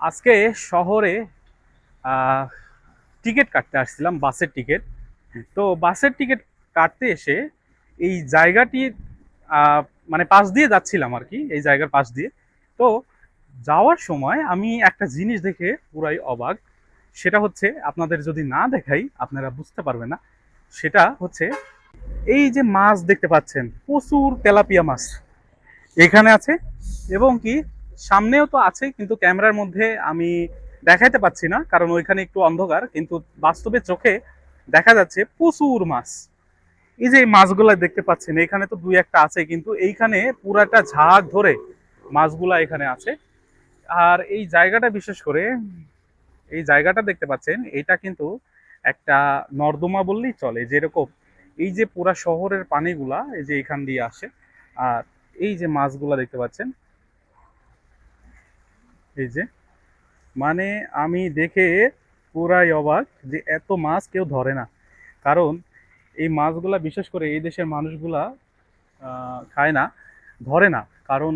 আজকে শহরে টিকিট কাটতে আসছিলাম, বাসের টিকিট। তো বাসের টিকিট কাটতে এসে এই জায়গাটি মানে পাশ দিয়ে যাচ্ছিলাম আর কি, এই জায়গার পাশ দিয়ে। তো যাওয়ার সময় আমি একটা জিনিস দেখে পুরাই অবাক। সেটা হচ্ছে, আপনাদের যদি না দেখাই, আপনারা বুঝতে পারবেন না। সেটা হচ্ছে, এই যে মাছ দেখতে পাচ্ছেন, প্রচুর তেলাপিয়া মাছ। এখানে আছে, এবং কি সামনেও তো আছে, কিন্তু ক্যামেরার মধ্যে আমি দেখাইতে পাচ্ছি না, কারণ ওইখানে একটু অন্ধকার, কিন্তু বাস্তবে চোখে দেখা যাচ্ছে প্রচুর মাছ। এই যে মাছগুলা দেখতে পাচ্ছেন, এখানে তো দুই একটা আছে, কিন্তু এইখানে পুরাটা ঝাঁক ধরে মাছগুলা এখানে আছে। আর এই জায়গাটা বিশেষ করে, এই জায়গাটা দেখতে পাচ্ছেন, এটা কিন্তু একটা নর্দমা বললেই চলে, যেরকম এই যে পুরা শহরের পানিগুলা এই যে এখান দিয়ে আসে, আর এই যে মাছগুলা দেখতে পাচ্ছেন এই যে মানে আমি দেখে পুরাই অবাক যে এত মাছ কেউ ধরে না। কারণ এই মাছগুলা বিশেষ করে এই দেশের মানুষগুলা খায় না, ধরে না। কারণ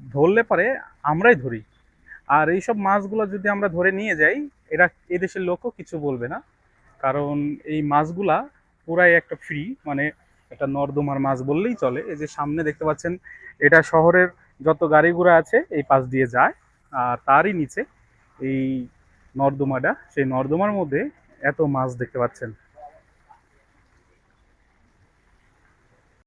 ধরলে পরে আমরাই ধরি। আর এইসব মাছগুলো যদি আমরা ধরে নিয়ে যাই, এরা দেশের লোকও কিছু বলবে না। কারণ এই মাছগুলা পুরাই একটা ফ্রি মানে একটা নর্দমার মাছ বললেই চলে। এই যে সামনে দেখতে পাচ্ছেন, এটা শহরের যত গাড়ি ঘোড়া আছে, এই পাশ দিয়ে যায়। তারই নিচে এই নর্দমাটা সেই নর্দমার মধ্যে এত মাছ দেখতে পাচ্ছেন।